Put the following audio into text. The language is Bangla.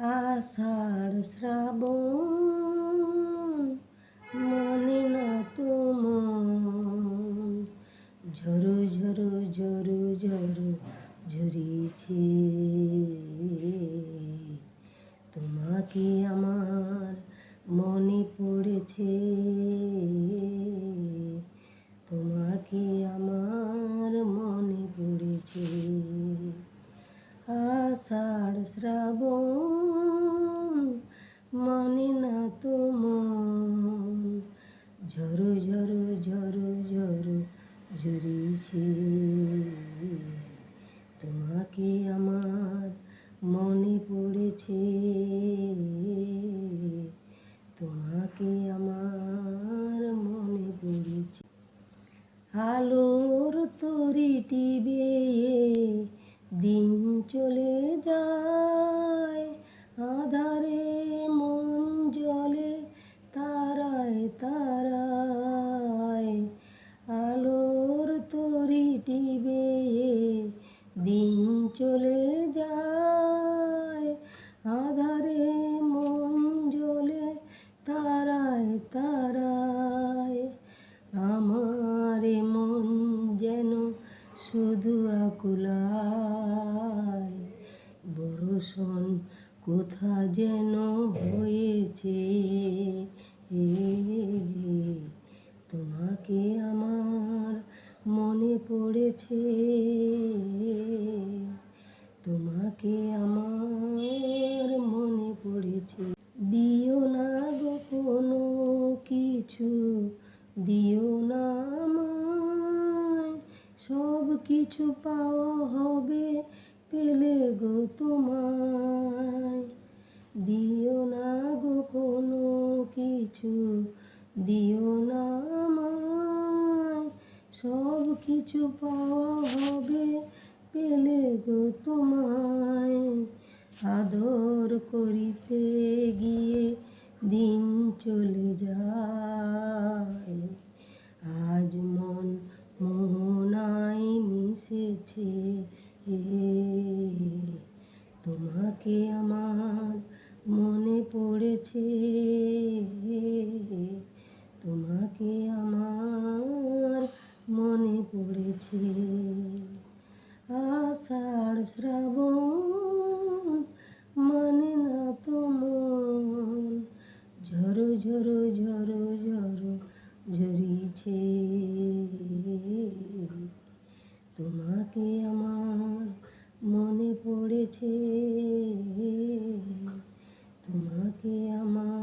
আষাঢ় শ্রাবণ মনে না তোমার। ঝরু ঝরু ঝরু ঝরু ঝরিছে। তোমাকে আমার মনে পড়েছে। আষাঢ় শ্রাবণ মানে না তো মন। ঝরু ঝরু ঝরু ঝরু, ঝরিছে। তোমাকে আমার মনে পড়েছে। তোমাকে আমার মনে পড়েছে। আলোর তরি টিবে দিন চলে যায় আধারে মন জলে তারায় তারায়। আলোর তরি টিবে দিন চলে বরষণ কোথা যেন হয়েছে? তোমাকে আমার মনে পড়েছে। তোমাকে আমার মনে পড়েছে। দিও না গো কোনো কিছু, দিও না আমায়। সব কিছু পাওয়া হবে পেলে গো তোমায়। দিও না গো কোনো কিছু, দিও না আমায়। সব কিছু পাওয়া হবে পেলে গো তোমায়। আদর করিতে গিয়ে দিন চলে যায়। আজ মন মোহনায় মিশেছে তোমাকে আমার মনে পড়েছে, তোমাকে আমার মনে পড়েছে। আষাঢ় শ্রাবণ মানে না তো মন, ঝরো ঝরো ঝরো ঝরো ঝরিছে। তোমাকে আমার মনে পড়েছে। তোমাকে আমার